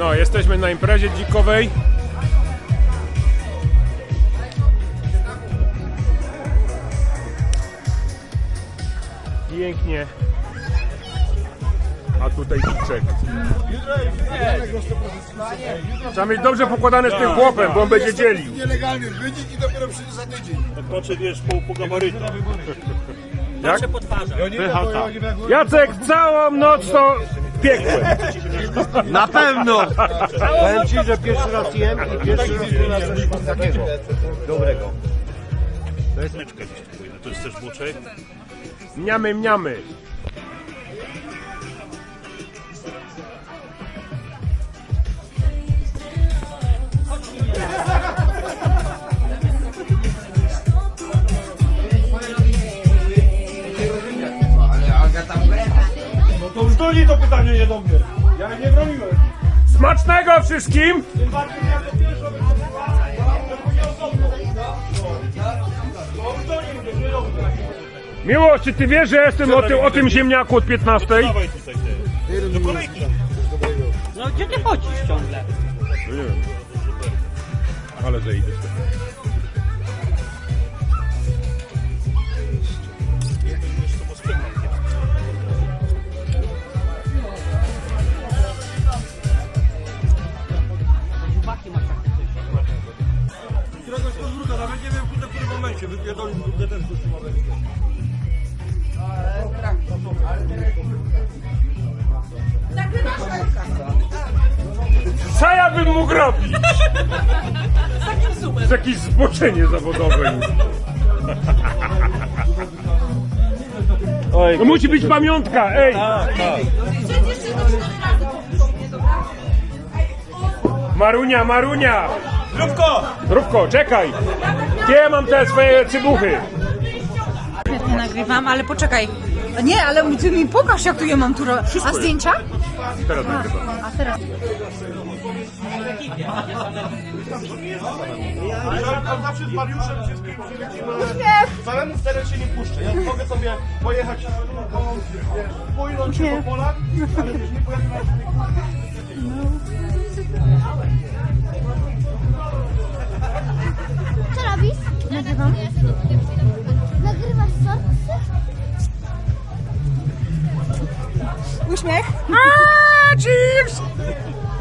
No, jesteśmy na imprezie dzikowej. Pięknie. A tutaj dziczek. Trzeba mieć dobrze pokładane z tym chłopem, bo on będzie dzielił. Nielegalny wynik i dopiero przyjdzie za tydzień. Znaczy wiesz, po, po gabarytach. Jak? Jacek całą noc to piekłem. Na pewno! Powiem ci, że pierwszy raz jem i pierwszy raz jem coś takiego dobrego. Meczka gdzieś tu płynę. To jest też boczek. Mniamy, mniamy. To już do niej to pytanie, nie do mnie. Ja nie broniłem. Smacznego wszystkim! Tym bardziej ja to wykonywałem, nie osobno. To już do niej mówię, nie do mnie. Miłość, czy ty wiesz, że ja jestem o tym, o tym ziemniaku od 15? Dawaj tutaj te. Do kolejki. No gdzie ty chodzisz ciągle? No nie wiem. Ale że idę. Nawet nie wiem kurde, w którym momencie wypierdolił kurde ten w tym momencie. Co ja bym mógł robić? To jest jakieś zboczenie zawodowe. No musi być pamiątka, ej! Marunia, Marunia! Lubko! Rówko, czekaj! Gdzie ja mam te swoje cybuchy? Nie nagrywam, ale poczekaj. Nie, ale ty mi pokaż, jak tu ja mam tu ro- A zdjęcia? Teraz nagrywam. A teraz. Ja zawsze z Mariuszem wszystkim przylecimy. Całemu w teren się nie puszczę. Ja mogę sobie pojechać, wiesz, płynąć się po polach, ale już nie pojadę na Co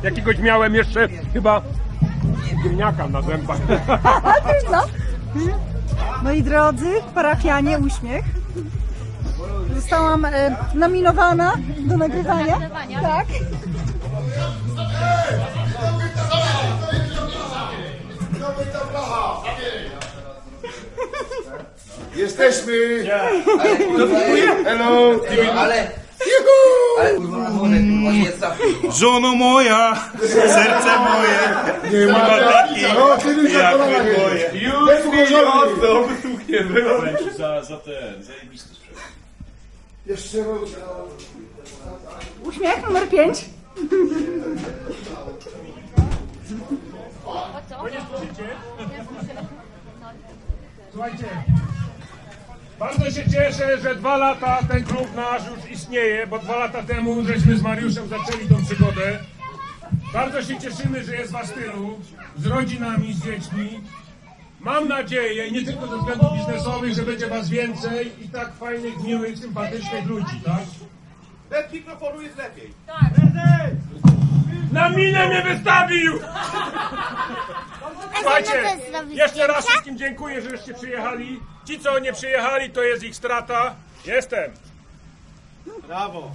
Jakiegoś miałem jeszcze chyba ziemniaka na zębach. No. Moi drodzy, parafianie, uśmiech. Zostałam e, nominowana do nagrywania. Tak. Jesteśmy! Hello! Ale, ale kurwa na dole, kurwa nie jest zawsze. Żono moja, serce moje, Nie ma taki, No, ty już jak zakonowa wy moje. Już mi oddał! Za, za ten, zajebisty sprzęt. Jeszcze raz. Uśmiech numer 5. Słuchajcie, bardzo się cieszę, że dwa lata ten klub nasz już istnieje, bo dwa lata temu żeśmy z Mariuszem zaczęli tą przygodę. Bardzo się cieszymy, że jest was tylu, z rodzinami, z dziećmi. Mam nadzieję, i nie tylko ze względów biznesowych, że będzie was więcej i tak fajnych, miłych, sympatycznych ludzi, tak? Bez mikrofonu jest lepiej. Na minę mnie wystawił! Słuchajcie, jeszcze raz wszystkim dziękuję, żeście przyjechali. Ci, co nie przyjechali, to jest ich strata. Jestem. Brawo.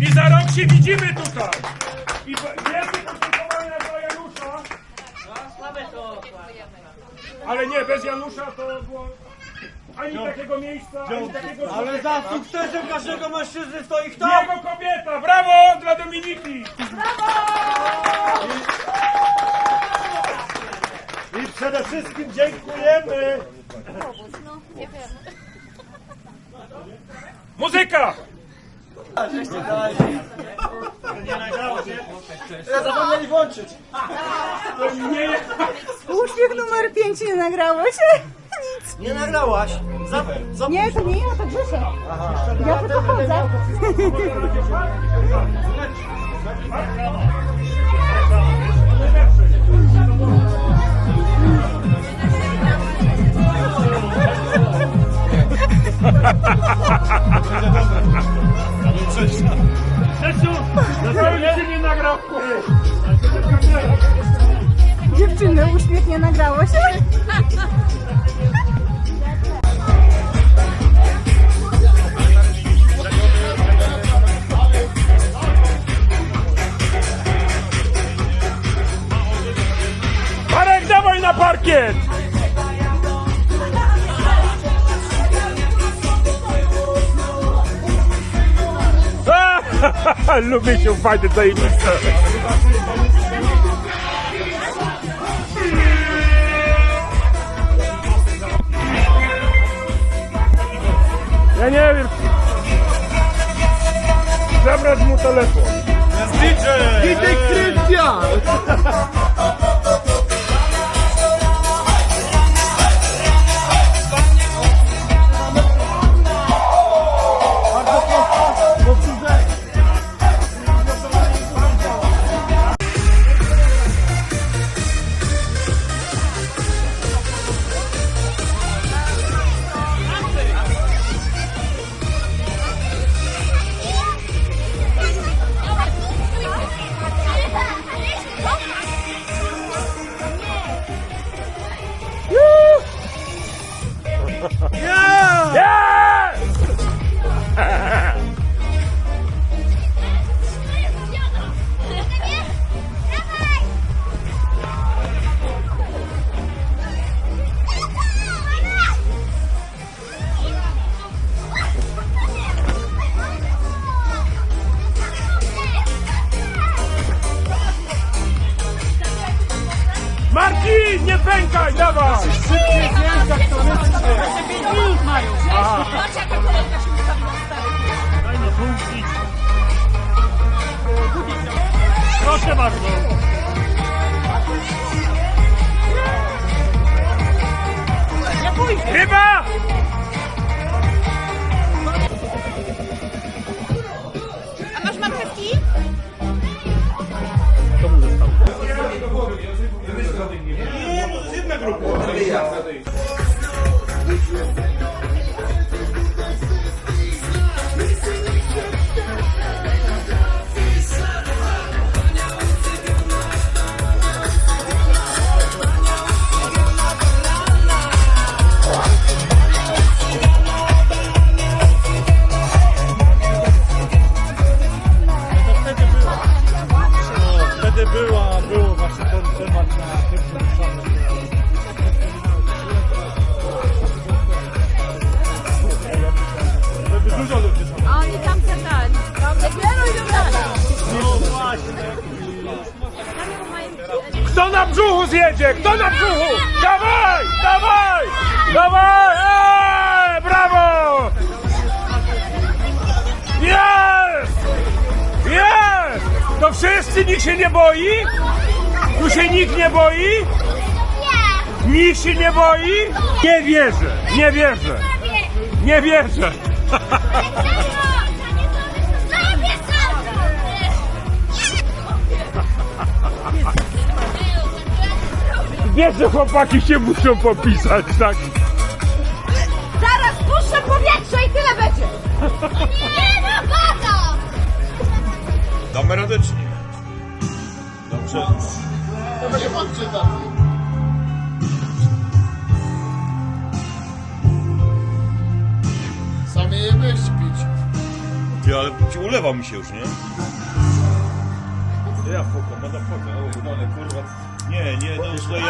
I za rok się widzimy tutaj. I wielkie podziękowania dla Janusza. Ale nie, bez Janusza to było ani takiego miejsca, ani takiego Ale za sukcesem każdego mężczyzny stoi kto? Jego kobieta! Brawo dla Dominiki! I przede wszystkim dziękujemy. Muzyka! Ja zapomnieli włączyć. Nie, Uśmiech numer 5 nie nagrało się. Nie nagrałaś. Za, za Nie, to nie ja, to Grzesiek. Ja tylko chodzę. nagrał. Dziewczyny, uśmiech nie nagrało się? Marek, dawaj na parkiet! Lubię się fajne zajebiste. Ja nie wiem. Zabrać mu telefon. DJ Krystian! Chicago. Brzuchu zjedzie? Kto na brzuchu? Dawaj! Dawaj! Dawaj! Eee, brawo! Jest! Jest! To wszyscy nikt się nie boi? Tu się nikt nie boi? Nikt się nie boi? Nie wierzę, nie wierzę, nie wierzę. Wiesz, że chłopaki się muszą popisać, tak? Zaraz puszczę powietrze i tyle będzie. Nie ma bata! Damy radę czy nie? Dobrze. Nie bądźcie tacy. Sami je weź pić. Ty, ale ci ulewa mi się już, nie? Ja foka, motherfucker, no ale kurwa. Nie, nie, no źle ja...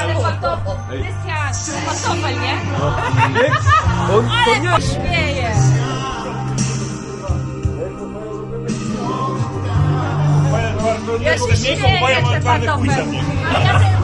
Krystian, pantofel, nie? On Ale to śmieje. Ja się śmieję, jak ten pantofel. Ja